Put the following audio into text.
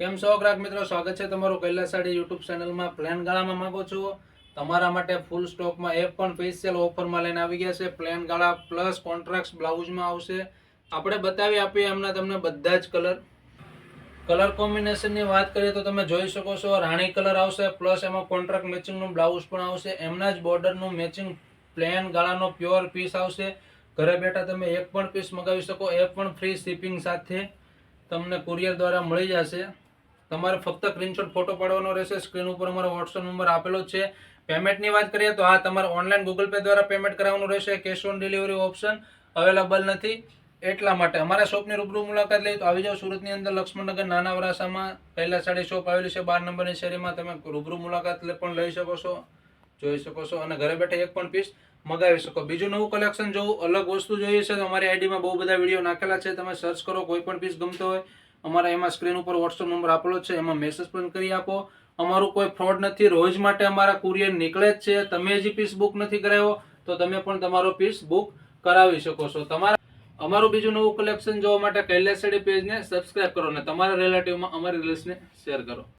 કેમ છો ગ્રાહક મિત્રો? સ્વાગત છે તમારું કૈલાસાડી યુટ્યુબ ચેનલમાં પ્લેન ગાળામાં માગો છો? તમારા માટે ફૂલ સ્ટોકમાં એ પણ સ્પેશિયલ ઓફરમાં લઈને આવી ગયા છે. પ્લેન ગાળા પ્લસ કોન્ટ્રાક્ટ બ્લાઉઝમાં આવશે. આપણે બતાવી આપીએ એમના તમને બધા જ કલર કલર કોમ્બિનેશનની વાત કરીએ તો તમે જોઈ શકો છો, રાણી કલર આવશે પ્લસ એમાં કોન્ટ્રાક્ટ મેચિંગનું બ્લાઉઝ પણ આવશે. એમના જ બોર્ડરનું મેચિંગ પ્લેન ગાળાનો પ્યોર પીસ આવશે. ઘરે બેઠા તમે એક પણ પીસ મગાવી શકો એ પણ ફ્રી શિપિંગ સાથે તમને કુરિયર દ્વારા મળી જશે. તમારે ફક્ત સ્ક્રીનશોટ ફોટો પાડવાનો રહેશે સ્ક્રીન ઉપર અમારો વોટ્સઅપ નંબર આપેલો છે. પેમેન્ટની વાત કરીએ તો આ તમારે ઓનલાઈન ગૂગલ પે દ્વારા પેમેન્ટ કરાવવાનું રહેશે cash on delivery option available નથી. એટલા માટે અમારા શોપની રૂબરૂ મુલાકાત લઈ તો આવી જાઓ સુરતની અંદર, લક્ષ્મણનગર નાના વરાસામાં પહેલા સાડી શોપ આવેલી છે, બાર નંબરની શેરીમાં તમે રૂબરૂ મુલાકાત પણ લઈ શકો છો, જોઈ શકો છો અને ઘરે બેઠા એક પણ પીસ મગાવી શકો. બીજું નવું કલેક્શન જોવું, અલગ વસ્તુ જોઈએ છે તો અમારી આઈડીમાં બહુ બધા વીડિયો નાખેલા છે, તમે સર્ચ કરો, કોઈ પણ પીસ ગમતો હોય અમારા એમાં સ્ક્રીન ઉપર વોટ્સઅપ નંબર આપેલો છે, એમાં મેસેજ પણ કરી આપો. અમારું કોઈ ફ્રોડ નથી, રોજ માટે અમારા કુરિયર નીકળે જ છે. તમે હજી પીસ બુક નથી કરાવ્યો, તો તમે પણ તમારો પીસ બુક કરાવી શકો છો. તમારા અમારું બીજું નવું કલેક્શન જોવા માટે કૈલાસ સાડી પેજને સબસ્ક્રાઇબ કરો અને તમારા રિલેટિવમાં અમારી રીલ્સને શેર કરો.